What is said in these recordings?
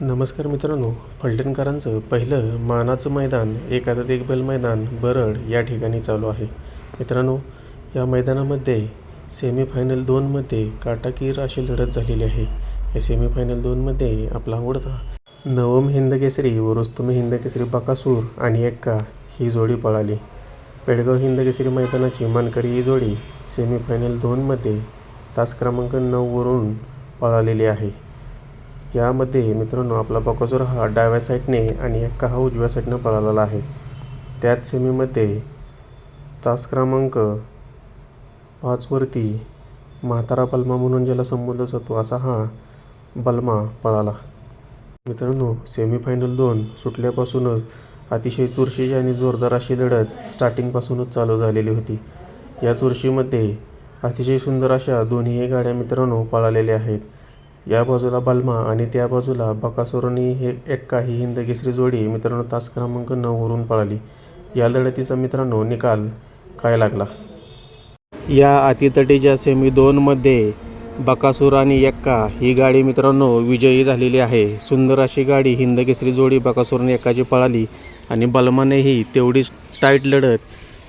नमस्कार मित्रांनो फलटणकरांचं पहिलं मानाचं मैदान एकादत देखभाल मैदान बरड या ठिकाणी चालू आहे. मित्रांनो या मैदानामध्ये सेमीफायनल दोनमध्ये काटाकीर अशी लढत झालेली आहे. या सेमीफायनल दोनमध्ये आपला आवडता नवम हिंदकेसरी व रुस्तुम हिंदकेसरी बकासूर आणि एक्का ही जोडी पळाली. पेडगाव हिंदकेसरी मैदानाची मानकरी ही जोडी सेमीफायनल दोनमध्ये तास क्रमांक नऊवरून पळालेली आहे. यामध्ये मित्रांनो आपला बकासूर हा डाव्या साईडने आणि एक्का हा उजव्या साईडनं पळालेला आहे. त्याच सेमीमध्ये तास क्रमांक पाचवरती म्हातारा बल्मा म्हणून ज्याला संबोधला जातो असा हा बलमा पळाला. मित्रांनो सेमीफायनल दोन सुटल्यापासूनच अतिशय चुरशीची आणि जोरदार अशी लढत स्टार्टिंगपासूनच चालू झालेली होती. या चुरशीमध्ये अतिशय सुंदर अशा दोन्ही गाड्या मित्रांनो पळालेल्या आहेत. या बाजूला बलमा आणि त्या बाजूला बकासुरनी हे एक्का ही हिंदकेसरी जोडी मित्रांनो तास क्रमांक नऊवरून पळाली. या लढतीचा मित्रांनो निकाल काय लागला? या अतितटीच्या सेमी दोनमध्ये बकासूर आणि एक्का ही गाडी मित्रांनो विजयी झालेली आहे. सुंदर अशी गाडी हिंदकेसरी जोडी बकासूर आणि यक्काची पळाली आणि बलमानेही तेवढीच टाईट लढत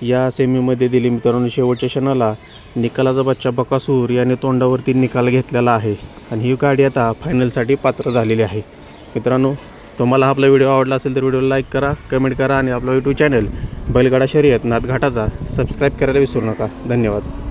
या सेमीमध्ये दिली मित्रांनो शेवटच्या क्षणाला निकालाचा बच्चा बकासूर याने तोंडावरती निकाल घेतलेला आहे. आणि ही गाडी आता फायनलसाठी पात्र झालेली आहे. मित्रांनो तुम्हाला आपला व्हिडिओ आवडला असेल तर व्हिडिओला लाईक करा कमेंट करा आणि आपला यूट्यूब चॅनल बैलगाडा शर्यत नाथघाटाचा सबस्क्राईब करायला विसरू नका. धन्यवाद.